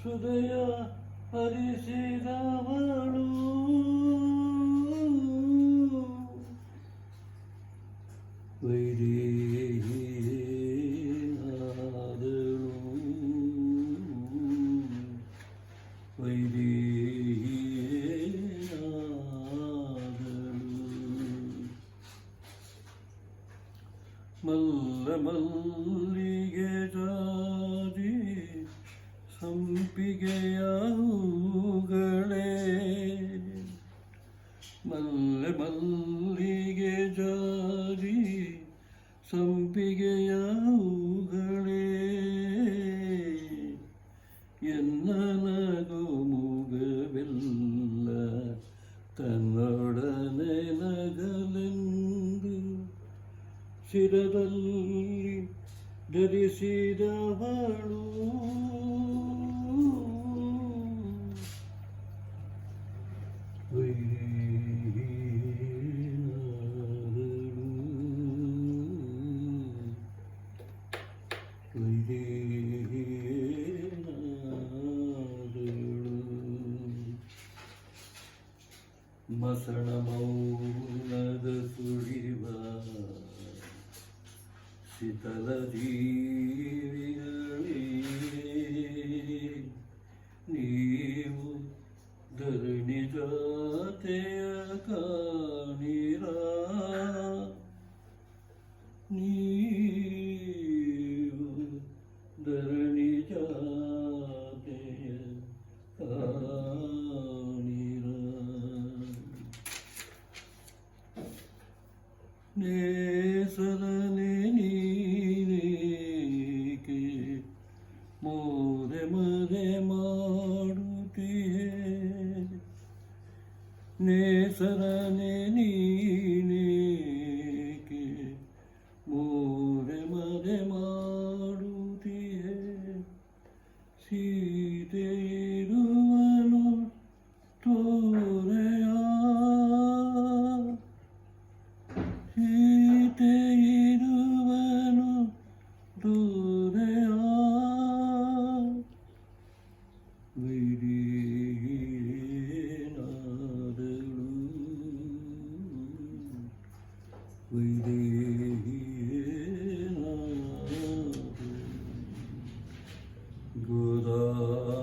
హృదయ హరిసేదవడు వైదేహి నాదను వైదేహి నాదను మల్ల మల్లిగే ಮಲ್ಲ ಮಲ್ಲಿಗೆ ಜಾರಿ ಸಂಪಿಗೆಯ ಹೂಗಳೇ ಎನ್ನ ನಗು ಮುಗವೆಲ್ಲ ತನ್ನೊಡನೆ ನಗಲೆಂದು ಶಿರದಲ್ಲಿ ಧರಿಸಿದವಳು ಮಸಣ ಮೌನದ ಸುಳಿವ ಶೀತಲ ಜೀವಿಗಳೇ ನೀವು ಧರಣಿ ಜಾತೆಯ ಕಾಣಿರ ನೇಸರನೆ ನೀನೇಕೆ? ಮೋರೆ ಮರೆ ಮಾಡುತ್ತೀಯೇ? ನೀನೇಕೆ? ਵਿਦੇਹੀ ਨਾ ਗੁਰਾ